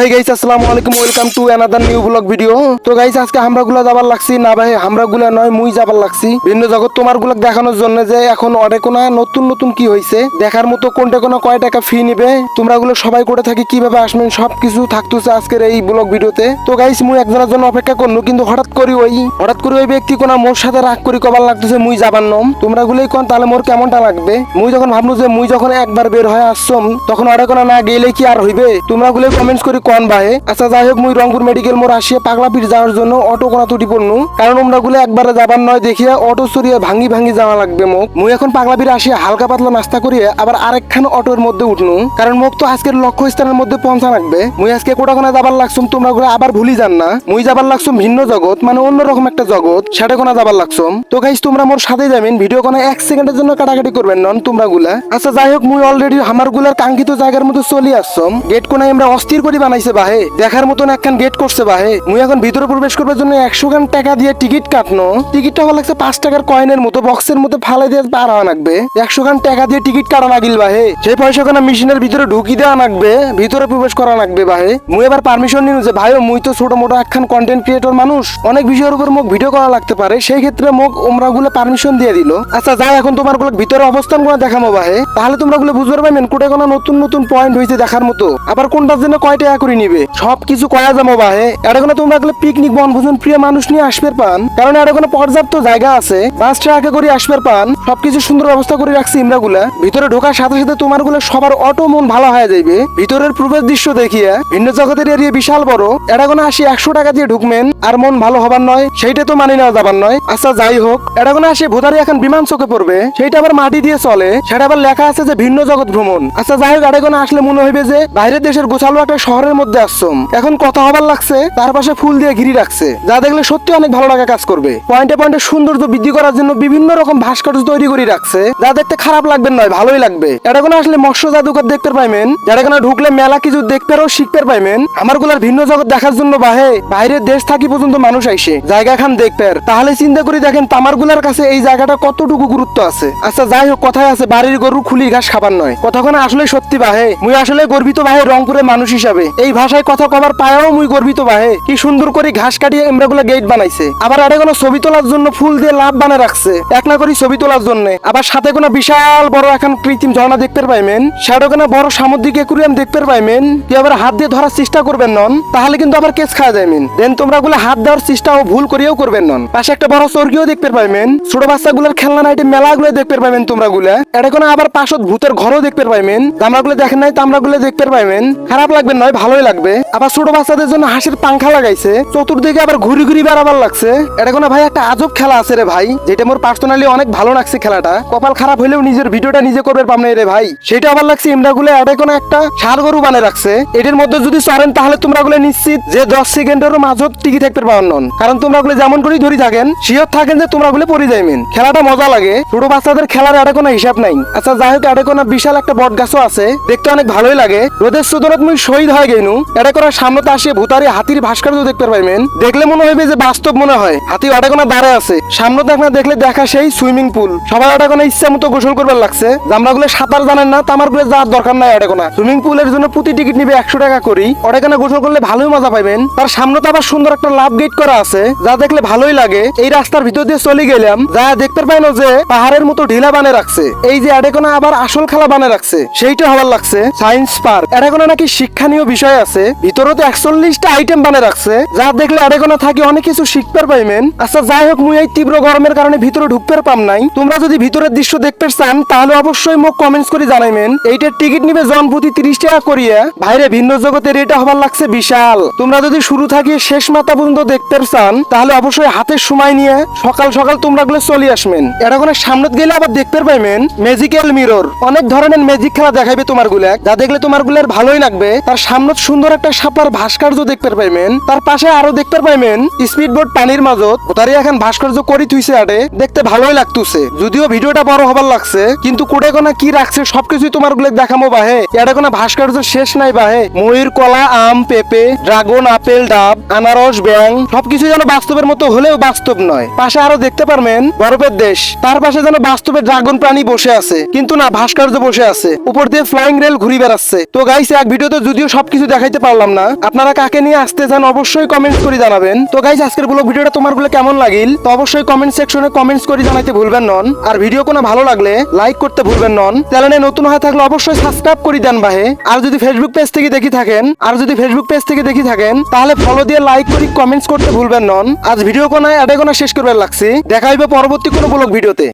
হে guys আসসালামু আলাইকুম welcome to another new vlog video তো গাইস আজকে আমরা গুলা যাবার লাগছি না ভাই আমরা গুলা নয়, মুই যাবার লাগছি। ভিন্ন জগৎ তোমারগুলা দেখানোর জন্য যে এখন অডে কোনা নতুন নতুন কি হইছে। দেখার মতো কোনটা কোনা কয় টাকা ফি নিবে তোমরা গুলো সবাই করে থাকি, কীভাবে আসবেন, সবকিছু থাকতেছে আজকের এই ব্লগ ভিডিওতে তো গাইস মুই একজনের জন্য অপেক্ষা করনু, কিন্তু হঠাৎ করি ওই, হঠাৎ করে ওই ব্যক্তি কোনা মোর সাথে রাগ করি কবার লাগতেছে, মুই যাবার নম। তোমরা গুলোই কোন, তাহলে মোর কেমনটা লাগবে? মুই যখন ভাবলু যে মুই যখন একবার বের হয়ে আসছম, তখন অডে কোনা না গেলে কি আর হইবে? তোমরা গুলো কমেন্টস করি কোন ভাই? আচ্ছা যাই হোক, মুই রংপুর মেডিকেল মোড় আসিয়ে পাগলাপির যাওয়ার জন্য অটো কোনা তুটি পড়নু কারণ তোমরা গুলো একবারে যাবার নয় দেখিয়া অটো সরিয়ে ভাঙ্গি ভাঙ্গি যাওয়া লাগবে মোক। মুই এখন পাগলাপির আসিয়া হালকা পাতলা নাস্তা করিয়ে আবার আরেকখান অটোর মধ্যে উঠনু কারণ মোক তো আজকের লক্ষ্য স্থানের মধ্যে পৌঁছা লাগবে। মুই আজকে কোটাখানা যাবার লাগছুম তোমরা গুলো আবার ভুলি যান না। মুই যাবার লাগছুম ভিন্ন জগৎ মানে অন্যরকম একটা জগৎ। সেটা কোনা যাবার লাগছুম তো গাইস তোমরা মোর সাথে যাবেন। ভিডিও কোনা এক সেকেন্ডের জন্য কাটাকাটি করবেন নন তোমরা গুলা আচ্ছা যাই হোক, মুই অলরেডি আমারগুলার কাঙ্ক্ষিত জায়গার মধ্যে চলে আসছম গেট কোনায় আমরা অস্থির করে বানাইছে বাহে। দেখার মতন একখান গেট করছে বাহে। মুই এখন ভিতরে প্রবেশ করবার জন্য একশো খান টাকা দিয়ে টিকিট কাটনো। টিকিটটা হওয়া লাগছে পাঁচ টাকার কয়েনের মতো বক্সের মধ্যে ফালাই দিয়ে পার হওয়া লাগবে। একশো খান টাকা দিয়ে টিকিট কাটা লাগিল বাহে। সেই পয়সা কোনা মেশিনের ভিতরে ঢুকি দেওয়া লাগবে, ভিতরে প্রবেশ করা লাগবে বাহে। মুই এবার পারমিশন নিনু যে ভাই মুই তো ছোট মোটো একখান কন্টেন্ট ক্রিয়েটর মানুষ। অনেক বিষয়ের উপর মুখ ভিডিও করা লাগতে পারে। সেই ক্ষেত্রে মুখ ওমরা গুলো পারমিশন দিয়ে দিল। আচ্ছা যাই এখন তোমারগুলো ভিতরে অবস্থানগুলো দেখামো বাহে। তাহলে তোমরা গুলো বুঝতে পারবেন কোটে কোনো নতুন নতুন পয়েন্ট হয়েছে দেখার মতো। আবার কোনটার জন্য কয় টাকা করে নিবে। সব কিছু কয়া যাব বাহে। এটা কোনো তোমরা গুলো পিকনিক বনভোজন প্রিয় মানুষ নিয়ে আসবে পান। কারণ এটা কোনো পর্যাপ্ত জায়গা আছে। পাঁচ টাকা করে আসবে পান। সবকিছু সুন্দর ব্যবস্থা করে রাখছি ইমরা গুলা ভিতরে ঢোকার সাথে সাথে তোমারগুলো সবার অটো মন ভালো হয়ে যাইবে। ভিতরের প্রবেশ দৃশ্য দেখিয়া ভিন্ন জগতের এরিয়া বিশাল বড়। এটা কোনো আসি একশো টাকা দিয়ে ঢুকবেন, আর মন ভালো হবার নয়। সেইটা তো মানি নেওয়া যাবার নয়। আচ্ছা যাই হোক। এটা কোনো আসি ভোতারি এখন বিমান চোখে পড়বে। সেইটা আবার মাটি দিয়ে চলে। সেটা আবার লেখা আছে যে ভিন্ন জগৎ ভ্রমণ। আচ্ছা যাই হোক এটা কোনো আসলে মনে হইবে যে বাইরের দেশের গোছালো একটা শহরের মধ্যে আসছম। এখন কথা হবার লাগছে, তার পাশে ফুল দিয়ে ঘিরি রাখছে। যা দেখলে সত্যি অনেক ভালো লাগা কাজ করবে। পয়েন্টে পয়েন্টে সৌন্দর্য বৃদ্ধি করার জন্য বিভিন্ন রকম ভাস্কর্য তৈরি করে রাখছে। যা দেখতে খারাপ লাগবে নয়, ভালোই লাগবে। এটা কোনো আসলে মৎস্য জাদুঘর দেখতে পাইবেন। যারা কোনো ঢুকলে মেলা কিছু দেখতে পারো শিখতে পাইবেন। আমারগুলার ভিন্ন জগৎ দেখার জন্য বাহে বাইরের দেশ থাকি পর্যন্ত মানুষ আইসে জায়গা খান দেখতে। তাহলে চিন্তা করে দেখেন তামারগুলার কাছে এই জায়গাটা কতটুকু গুরুত্ব আছে। আচ্ছা যাই হোক, কথায় আছে, বাড়ির গরু খুলি ঘাস খাবার নয়। কথাখানে আসলে সত্যি বাহে। মুই আসলে গর্বিত বাহে রংপুরের মানুষ হিসাবে। এই ভাষায় কথা কবার পায়াও মুই গর্বিত বাহে কি সুন্দর করে ঘাস কাটিয়ে এমরা গুলা গেট বানাইছে। আবার আরে কোনো ছবি তোলার জন্য ফুল দিয়ে লাভ বানা রাখছে। এক না করি ছবি তোলার জন্য। আবার সাথে কোনো বিশাল বড় এখন কৃত্রিম ঝর্ণা দেখতে পাইবেন সেটা বড় সামুদ্রিক একুরিয়াম দেখতে পাইবেন কি আবার হাত দিয়ে ধরার চেষ্টা করবেন নন। তাহলে কিন্তু আবার কেস খাওয়া যাইবেন দেন তোমরা গুলো হাত দেওয়ার চেষ্টা ও ভুল করিয়েও করবেন নন। পাশে একটা বড় স্বর্গীয় দেখতে পাইবেন ছোট বাচ্চা গুলোর খেলনা নাইটে মেলা গুলো দেখতে পাইবেন তোমরা গুলা এটা কোনো আবার পাশত ভূতের ঘরও দেখতে পাইবেন আমরা গুলো দেখেন নাই তামরা গুলো দেখতে পাইবেন খারাপ লাগবে নয় ভালোই লাগবে। আবার ছোট বাচ্চাদের জন্য হাসির পাংখা লাগাইছে। চতুর্দিকে আবার ঘুরি ঘুরি বেড়াবার লাগছে। এটা কোনো ভাই একটা আজব খেলা আছে রে ভাই। যেটা মোর পার্সোনালি অনেক ভালো লাগছে খেলাটা। কপাল খারাপ হলেও নিজের ভিডিওটা নিজে করবে পামনে রে ভাই। সেটা আবার লাগছে ইমরা গুলো এটা কোনো একটা ষাড় গরু বানে রাখছে। এটার মধ্যে যদি চড়েন তাহলে তোমরা গুলো নিশ্চিত যে দশ সেকেন্ডেরও মাঝত টিকি থাকতে পারেন নন। কারণ তোমরা গুলো যেমন করেই ধরি থাকেন শিওর থাকেন যে তোমরা গুলো পরি যাইবেন। খেলাটা মজা লাগে। ছোট বাচ্চাদের খেলার এটা কোনো হিসাব নাই। আচ্ছা যাই হোক এটা কোনো বিশাল একটা বট গাছও আছে। দেখতে অনেক ভালোই লাগে। রোদের সুদরত মুই শহীদ হয়ে গেনু। এটা করার সামনে আসিয়ে ভূতারি হাতির ভাস্কর্য দেখতে পাইবেন। দেখলে মনে হইবে যে বাস্তব মনে হয়। হাতি ওটা কোনো দাঁড়ে আছে। সামনে দেখা দেখলে দেখা সেই সুইমিং পুল। সবাই ওটা কোনো ইচ্ছা মতো গোসল করবার লাগছে। আমরা গুলো সাঁতার জানেন না তামারগুলো যাওয়ার দরকার নাই ওটা কোনো সুইমিং পুলের জন্য প্রতি টিকিট নিবে একশো টাকা করি। ওটা কোনো গোসল করলে ভালোই মজা পাইবেন। তার সামনে তো আবার সুন্দর একটা লাভ গেট করা আছে। যা দেখলে ভালোই লাগে। এই রাস্তার ভিতর দিয়ে চলে গেলাম। যা দেখতে পাইনো যে পাহাড়ের মতো ঢিলা বানে রাখছে। এই যে এটা কোনো আবার আসল খেলা বানে রাখছে। সেইটা হবার লাগছে। Science park. এটা কোনো নাকি শিক্ষণীয় বিষয় আছে। ভিতরে তো একচল্লিশটা আইটেম বানে রাখছে। যা দেখলে এটা কোনো থাকি অনেক কিছু শিখতে পাইবেন আচ্ছা যাই হোক, মুই এই তীব্র গরমের কারণে ভিতরে ঢুকতে পাম নাই। তোমরা যদি ভিতরের দৃশ্য দেখতে চান, তাহলে অবশ্যই মোক কমেন্টস করে জানাইবেন এইটার টিকিট নিবে জন প্রতি তিরিশ টাকা করিয়া। বাইরে ভিন্ন জগতের এটা হবার লাগছে বিশাল। তোমরা যদি শুরু থাকি শেষ মাথা পর্যন্ত দেখতে চান, তাহলে অবশ্যই হাতের সময় নিয়ে সকাল সকাল তোমরা গুলো চলে আসবেন। কোনো সামনে গেলে আবার দেখতে পাইবেন ম্যাজিক্যাল মিরর অনেক ধরনের ম্যাজিক খেলা দেখাবে তোমারগুলা যা দেখলে তোমারগুলার ভালোই লাগবে। তার সামনে সুন্দর একটা সাপার ভাস্কর্য দেখতে পাইবেন তার পাশে আরও দেখতে পাইবেন স্পিড বোট পানির মাজত। ওটারে এখন ভাস্কর্য করি থুইছে আটে। দেখতে ভালোই লাগতুছে। যদিও ভিডিওটা বড় হবার লাগছে, কিন্তু কোটে কোনা কি রাখছে সবকিছুই তোমারগুলো দেখামো বাহে। এটা কোনো ভাস্কর্য শেষ নাই বাহে। ময়ূর, কলা, আম, পেঁপে, ড্রাগন, আপেল, ডাব, আনারস ব্যাং সবকিছু যেন বাস্তবের মতো হলেও বাস্তব নয়। পাশে আরও দেখতে পারবেন বরফের দেশ। তার পাশে যেন বাস্তবে ড্রাগন প্রাণী বসে আছে। কিন্তু না, ভাস্কর্য বসে আছে। উপর দিয়ে ফ্লাইং রেল ঘুরি বেড়াচ্ছে। তো গাইছে এক ভিডিওতে যদিও সবকিছু কিছু দেখাইতে পারলাম না। আপনারা কাকে নিয়ে আসতে চান অবশ্যই কমেন্টস করে জানাবেন। তো গাইজ আজকের ব্লগ ভিডিওটা তোমারগুলো কেমন লাগিল? তো অবশ্যই কমেন্ট সেকশনে কমেন্টস করে জানাইতে ভুলবেন নন। আর ভিডিও কোনো ভালো লাগলে লাইক করতে ভুলবেন নন। চ্যানেলে নতুন হয়ে থাকলে অবশ্যই সাবস্ক্রাইব করে দেন বাহে। আর যদি ফেসবুক পেজ থেকে দেখি থাকেন, আর যদি ফেসবুক পেজ থেকে দেখি থাকেন, তাহলে ফলো দিয়ে লাইক করি কমেন্টস করতে ভুলবেন নন। আজ ভিডিও কোনায় এডে কোনা শেষ করবার লাগছি। দেখা হইবে পরবর্তী কোনো ব্লগ ভিডিওতে।